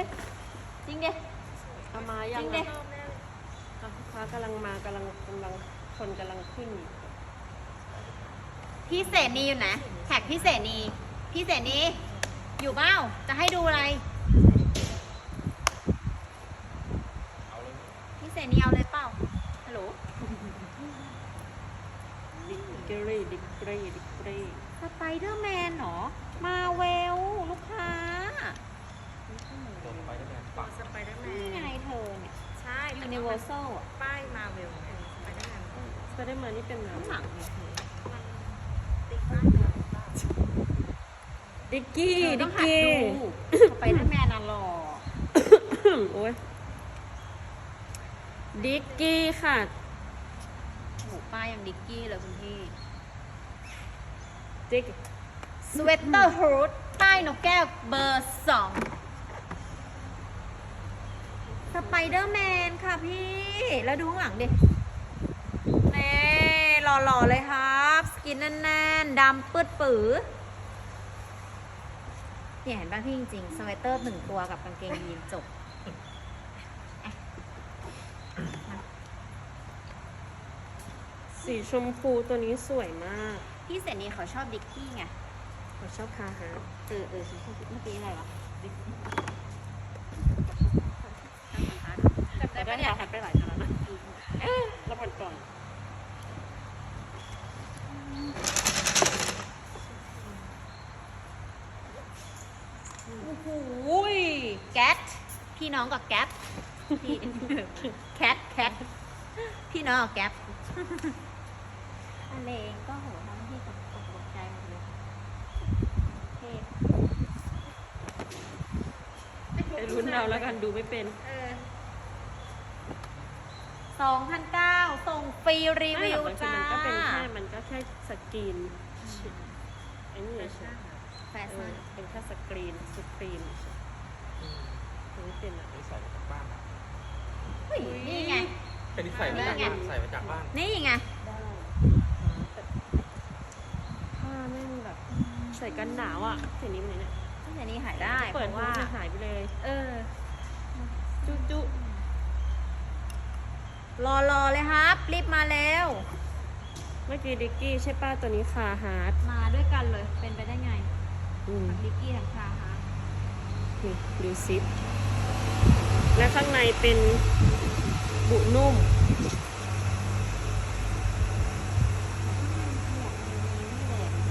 เฮ้ยจริงดิเอามายัจริงงดิอะอะลูกค้ากำลังมากำลังกำลังคนกำลังขึ้นอยู่พี่เสนีอยู่ไหนแท็กพี่เสนีพี่เสนีอยู่เปล่าจะให้ดูอะไร พี่เสนีเอาเลยเปล่า ฮัลโหล ดิกเกอรี่ดิกเกอรี่ดิกเกอรี่ สไปเดอร์แมนเหรอ มาเวล ลูกค้า ตัวสไปเดอร์แมนปัก สไปเดอร์แม นี่ น ไงเธอเนี่ย ใช่แต่ Universal อะ ป้ายมาเวลเออสไปเดอร์แมน สไป เดอร์แมนนี่เป็นหนังข้างหลังเนี่ยเธอมันติ๊กมากเลยดิกกี้เธอต้ดิองกหัดกี้ดูสไปเดอร์แมนน่ะหล่อโอ้ยดิกกี้ค่ะโหป้ายังดิกกี้เลยคุณพี่ดิกสเวตเตอร์ฮูดป้ายนกแก้วเบอร์สองสไปเดอร์แมนค่ะพี่ แล้วดูข้างหลังดิเน่ หล่อๆเลยครับ สกินแน่นๆดำปืดปือเนี่ยเห็นป่ะพี่จริงๆ สเวตเตอร์หนึ่งตัวกับกางเกงยีนจบสีชมพูตัวนี้สวยมาก พี่เสนีเขาชอบดิกกี้ไงผมชอบคาฮาร์ทเออเออฉันชอบเมื่อกี้อะไรวะดิกกี้แต่ก็อยากหันไปหลายครั้งแล้วนะเอ๊ะแล้วมันก่อน โอ้โหยแก๊สพี่น้องกับแก๊สพี่แคทแคทพี่น้องกับแก๊สอะไรเองก็โหทั้งที่ตกตกตกใจหมดเลยเท่ไปรุ่นเราแล้วกันดูไม่เป็น เออ สองพันเก้าส่งฟรีรีวิวไม่หรอกบางทีจ้ามันก็เป็นแค่มันก็แค่สกรีนไอ้นี่เฉยแฟๆเอชั่อนเป็นแค่สกรีนสกรีนเฉยอืมๆไม่เป็นอะนี่ใส่มาจากบ้านนะเฮ้ยนี่ไง เป็นที่ใส่มาจากนี่ไงบ้านใส่มาจากบ้าน นี่ไง ได้แต่ผ้าแม่งแบบใส่กันหนาวอะเห็นนี้มันเนี่ยที่ไหนนี้หายได้เพเปิดราะว่าว่า หายไปเลย เออ จุจุ รอรอเลยครับ รีบมาแล้ว เมื่อกี้ดิกกี้ใช่ป้าตัวนี้คาฮาร์ดมาด้วยกันเลย เป็นไปได้ไงอืมทั้งลิกกี้ทั้งคาฮาร์ดนี่ดูซิปและข้างในเป็นบุนุ่ม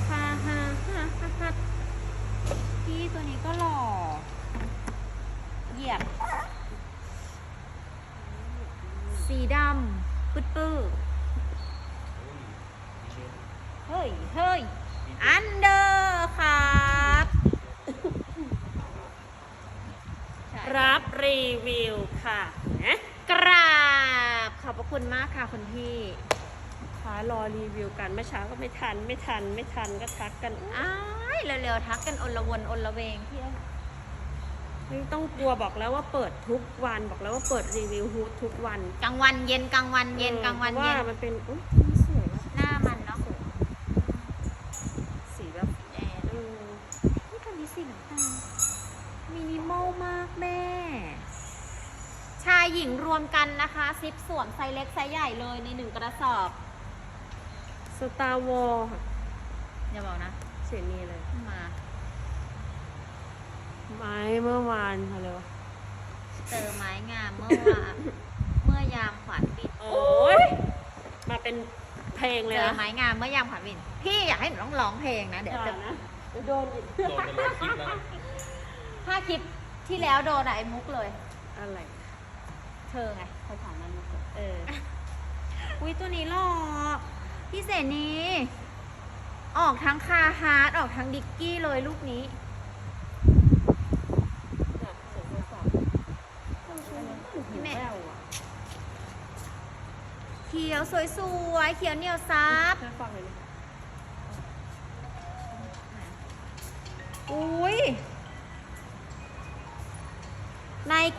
คาฮาฮาฮาฮาพี่ตัวนี้ก็หล่อ เหยียบ สีดำปื้ดปื้ดเฮ้ย เฮ้ย อันเดอร์ครับใช่ รับรีวิวค่ะนะ กราบ ขอบพระ คุณมากค่ะคุณพี่ค้ารอรีวิวกันเมื่อเช้าก็ไม่ทัน ไม่ทัน ไม่ทันก็ทักกันอ้ายเร็วๆทักกันอนละวนอนละเวงพี่เอ้ยไม่ต้องกลัวบอกแล้วว่าเปิดทุกวันบอกแล้วว่าเปิดรีวิวฮูดทุกวัน กลางวันเย็นกลางวันเย็นกลางวันพระเย็นว่ามันเป็นอุ๊ยสวยว่ะ หน้ามันเนาะ สีแบบ แดง เออ นี่ตัวนี้สีน้ำตาลมินิมอลมากแม่ ชาย หญิงรวมกันนะคะซิปสวมไซส์เล็กไซส์ใหญ่เลยในหนึ่งกระสอบสตาร์วอลค่ะอย่าบอกนะเสียนี้เลยมาไม้เมื่อวานอะไรวะเจอไม้งามเมื่อวานเมื่อยามขวัญบินโอ้ยมาเป็นเพลงเลยเจอนะไม้งามเมื่อยามขวัญบินพี่อยากให้หนูต้องร้องเพลงนะเดี๋ยวอย่าจะนะเดี๋ยวโดนอีกโดนไปหลายคลิปแล้วนะถ้าคลิปที่แล้วโดนอะไอ้มุกเลยอะไร เธอไงเคยถามมันมุกเออ อุ้ยตัวนี้หล่อพี่เสนีออกทั้งคาฮาร์ดออกทั้งดิกกี้เลยลูกนี้เนี่ยเสียงโทรศัพท์พี่แม่แววอะเขียวสวยๆเขียวเหนียวซับแค่ฟังเลยนะอุ้ย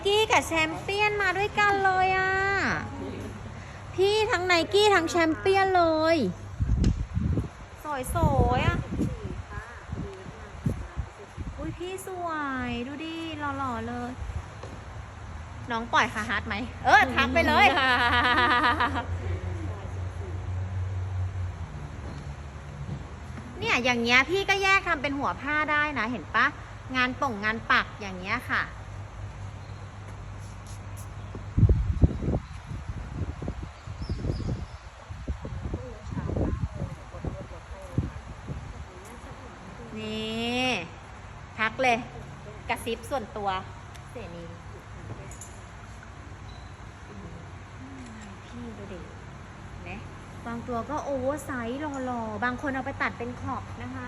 กี้กับแชมเปี้ยนมาด้วยกันเลยอะ พี่ทั้งไนกี้ทั้งแชมเปี้ยนเลย สวยๆอะอุ้ยพี่สวยดูดิหล่อๆเลย น้องปล่อยคาฮาร์ดไหม เออทักไปเลย เนี่ยอย่างเงี้ยพี่ก็แยกทำเป็นหัวผ้าได้นะเห็นปะงานป่งงานปักอย่างเงี้ยค่ะ นี่ทักเลย กระ ซิบส่วนตัว เสนีพี่ดูดินะบางตัวก็โอเวอร์ไซส์หล่อๆ บางคนเอาไปตัดเป็นขอบนะคะ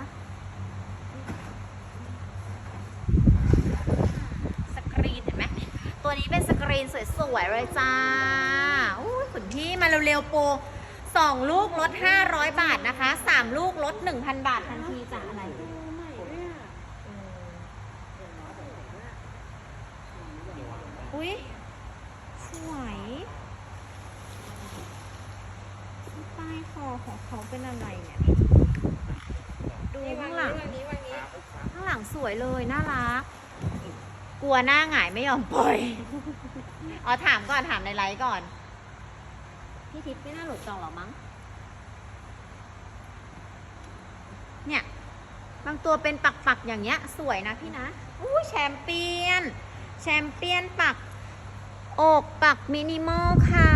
สกรีนเห็นไหม ตัวนี้เป็นสกรีนสวยๆเลยจ้าอู้ยขุนพี่มาเร็วๆโปรสองลูกลด 500 บาทนะคะสามลูกลด 1,000 บาททันทีจ้ะอะไร ใหม่ด้วยอะ อุ้ยสวยป้ายคอของเขาเป็นอะไรเนี่ย ดูข้างหลัง ข้างหลังสวยเลย น่ารัก กลัวหน้าหงายไม่ยอมปล่อย อ๋อถามก่อน ถามในไลฟ์ก่อน พี่ทิพย์ไม่น่าหลุดจองหรอมั้ง เนี่ย บางตัวเป็นปักๆอย่างเงี้ย สวยนะพี่นะอู้แชมเปี้ยน แชมเปี้ยนปัก อกปักมินิมอลค่ะ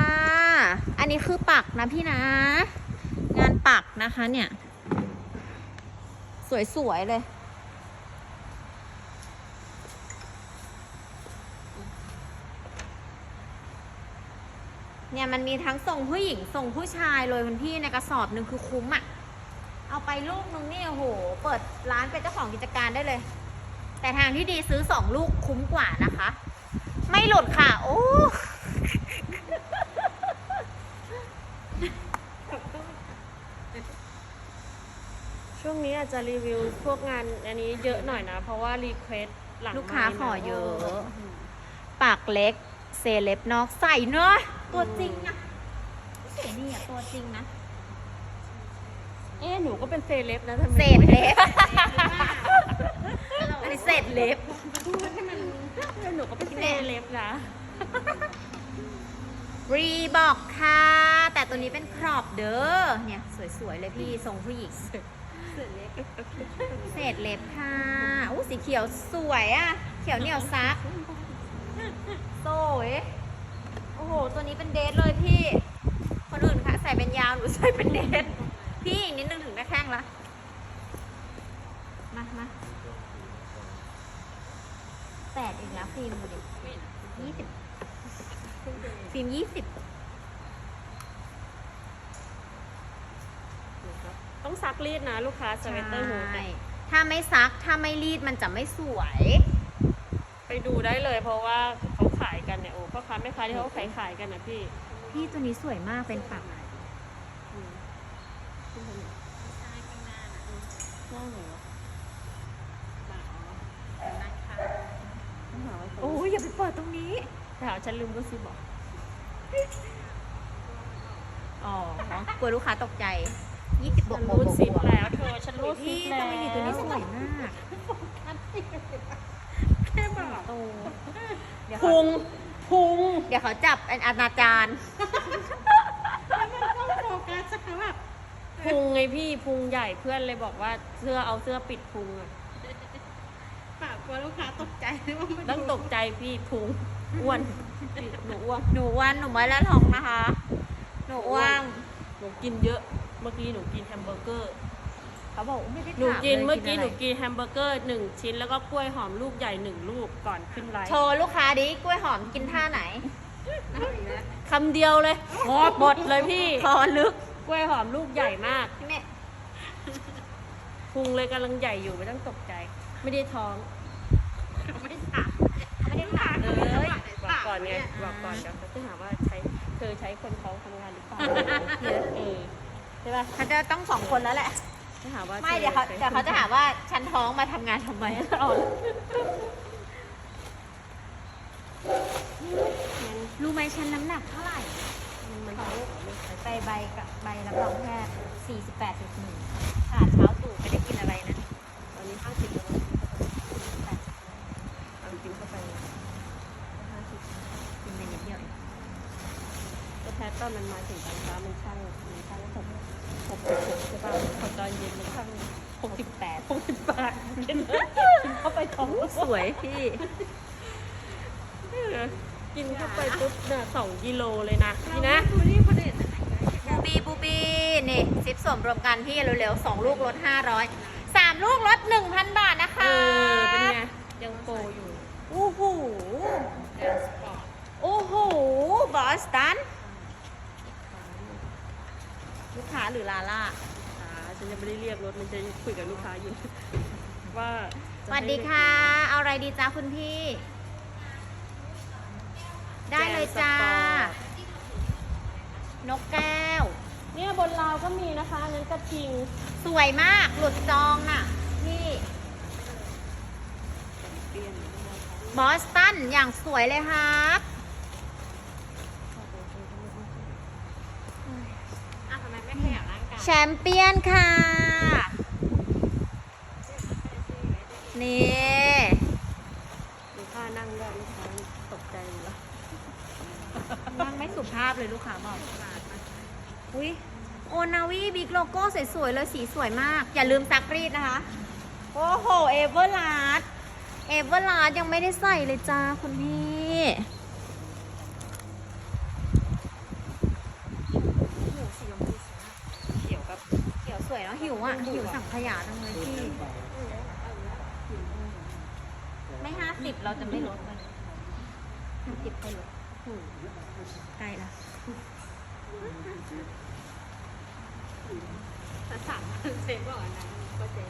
อันนี้คือปักนะพี่นะ งานปักนะคะเนี่ย สวย ๆ เลย เนี่ยมันมีทั้งส่งผู้หญิงส่งผู้ชายเลยคุณพี่ในกระสอบหนึ่งคือคุ้มอะ่ะ เอาไปลูกนึงนี่โอ้โห เปิดร้านเป็นเจ้าของกิจการได้เลย แต่ทางที่ดีซื้อสองลูกคุ้มกว่านะคะ ไม่หลุดค่ะ โอ้ช่วงนี้อาจจะรีวิวพวกงานอันนี้เยอะหน่อยนะ เพราะว่ารีเควสหลังลูกค้าไมค์ขอเยอะอืมปากเล็ก เซเล็บนอกใส่เนอะตัวจริงอะเสียนี่อะตัวจริงนะ เอ๊ะหนูก็เป็นเซเลบนะทำไมเศษเล็บอันนี้เศษเล็บหนูก็เป็นเซเลบนะ รีบอกค่ะ แต่ตัวนี้เป็นครอบเด้อ เนี่ย สวยๆ เลยพี่ ทรงผู้หญิง เศษเล็บค่ะอู้สีเขียวสวยอะเขียวเหนียวซักสวยโอ้โห ตัวนี้เป็นเดทเลยพี่ คนอื่นค่ะ ใส่เป็นยาว หนูใส่เป็นเดท พี่อีกนิดนึงถึงหน้าแข้งละมามาแปดอีกแล้วฟิล์มดูดิยี่สิบฟิล์มยี่สิบต้องซักรีดนะลูกค้าสเวตเตอร์ฮูดใช่ถ้าไม่ซักถ้าไม่รีดมันจะไม่สวย ไปดูได้เลยเพราะว่าเขาขายกันเนี่ยโอ้พ่อค้าแม่ค้าที่เขาขายขายกันนะพี่ พี่ตัวนี้สวยมากเป็นปักอืม หน้าหนูต้องหาไว้ตรงโอ้ยอย่าไปเปิดตรงนี้ถามฉันลืมก็ซื้อบอกอ๋อกลัวลูกค้าตกใจยี่สิบบวฉักนบวกรูดบวกซิปบวกแล้วเธอฉันรูดซิพี่ปแล้วทำไมหยีตัวนี้สวยมากแค่บอกโตเดี๋ยวพุเขางพุงเดี๋ยวเขาจับเป็นอนาจาร พุงไงพี่พุงใหญ่เพื่อนเลยบอกว่าเสื้อเอาเสื้อปิดพุงอะฝากกลัวลูกค้าตกใจว่ามันต้องตกใจพี่พุงอ้วนหนูอ้วนหนูอ้วันหนูไม่ละทองนะคะ หนูอ้วงหนูกินเยอะ เมื่อกี้หนูกินแฮมเบอร์เกอร์เขาบอกว่าไม่ได้หนูถามกินลยเมื่อกี้ะหไรนูกินแฮมเบอร์เกอร์หนึ่งชิ้นแล้วก็กล้วยหอมลูกใหญ่หนึ่งลูกก่อนขึ้นไลฟ์โชว์ลูกค้าดิกล้วยหอมกินท่าไหนคำเดียวเลยหมดเลยพี่คอลึก กล้วยหอมลูกใหญ่มากพี่แม่พุงเลยกำลังใหญ่อยู่ไม่ต้องตกใจ ไม่ได้ท้องไม่ถามไม่ได้ถามเอเลอยบอกก่อนไงบอกก่อนเดี๋ยวเขาจะหาว่าใช้เธอใช้คนท้องทำงานหรือเปล่าเออใช่ป่ะเขาจะต้องสองคนแล้วแหละจะหาว่าไม่เดี๋ยวเขาใช้เดี๋ยวเขาจะหาว่าฉันท้องมาทำงานทำไมเอารู้ไหมฉันน้ำหนักเท่าไหร่ มันมันเขาไปใบกับใบรับรองแพทย์48.1ขาดเช้าตู่ไม่ได้กินอะไรนะ ตอนนี้ห้าสิบแล้วเอากินเข้าไปห้าสิบกินไปนิดเดียวเองก็แพทตอนมันมาถึงตอนเช้ามันช่างมันช่างหกหกหกใช่ป่ะพอตอนเย็นมันช่างหกสิบแปดหกสิบแปดกินเข้าไปท้องสวยพี่ กินเข้าไปปุ๊บเนี่ยสองกิโลเลยนะพี่นะดูนี่คนอื่นอะไรกันบูบีบูบีนี่ซิปสวมรวมกันพี่เร็วๆสองลูกลด500สามลูกลด1,000บาทนะคะ เออ เป็นไง ยังโปรอยู่โอ้โหแดนสปอร์ตโอ้โหบอสตัน ลูกค้าหรือลาล่าอ่าฉันยังไม่ได้เรียกรถมันจะคุยกับลูกค้าอยู่ ว่าสวัสดีค่ะ เอาอะไรดีจ้าคุณพี่ ได้เลยจ้า นกแก้ว เนี่ยบนราวก็มีนะคะอันนั้นกระทิงสวยมากหลุดจองน่ะพี่เปลี่ยนบอสตันอย่างสวยเลยครับอะทำไมไม่ขยับร่างกายแชมเปี้ยนค่ะ นี่ ดูค่านั่งด้วยลูกค้าตกใจเลย นั่งไม่สุภาพเลยลูกค้าบอกอุ้ยโอนาวีบิ๊กโลโก้สวยๆเลยสีสวยมาก อย่าลืมซักรีดนะคะ โอ้โหเอเวอร์ลาร์ดเอเวอร์ลาร์ดยังไม่ได้ใส่เลยจ้าคุณพี่เขียวกับเขียวสวยเนาะหิวอะ หิวสั่งขยะจังเลยพี่ ไม่ห้าสิบเราจะไม่ลดเลยห้าสิบให้ลด ใกล้ละแต่สามพันเซฟบอกอันนั้นก็เจ๊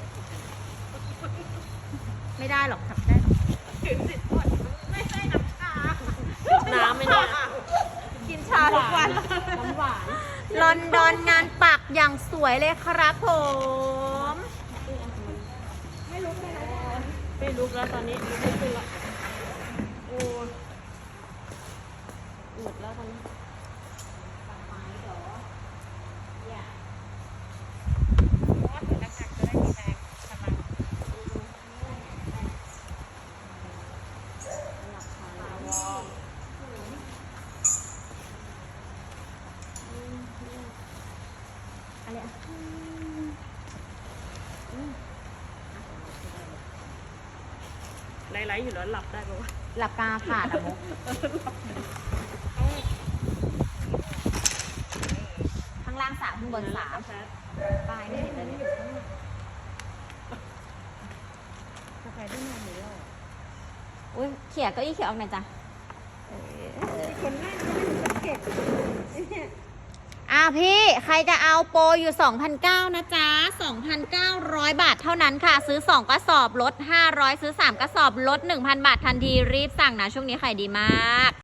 ไม่ได้หรอกทำได้หรอกถึงสิบคนไม่ใช่น้ำชาน้ำไหมเนี่ยกินชาทุกวันน้ำหวานลอนดอนงานปักอย่างสวยเลยครับผมไม่ลุกแล้วตอนนี้ลุกไม่ขึ้นละโอ้หมดแล้วตอนนี้ อะไรอะ ไลฟ์ๆอยู่แล้วหลับได้ปะวะหลับตาขาดอะมุกข้างล่างสามข้างบนสามแพทปลายไม่เห็นเลยเนี่ยกาแฟได้นานหรือยังอุ้ยเขี่ยเก็อี้เขี่ยออกหน่อยจ้ะ อ้าพี่ใครจะเอาโปรอยู่ 2,900นะจ๊ะ 2,900 บาทเท่านั้นค่ะ ซื้อ 2 กระสอบลด 500 ซื้อ 3 กระสอบลด 1,000 บาททันทีรีบสั่งนะ ช่วงนี้ขายดีมาก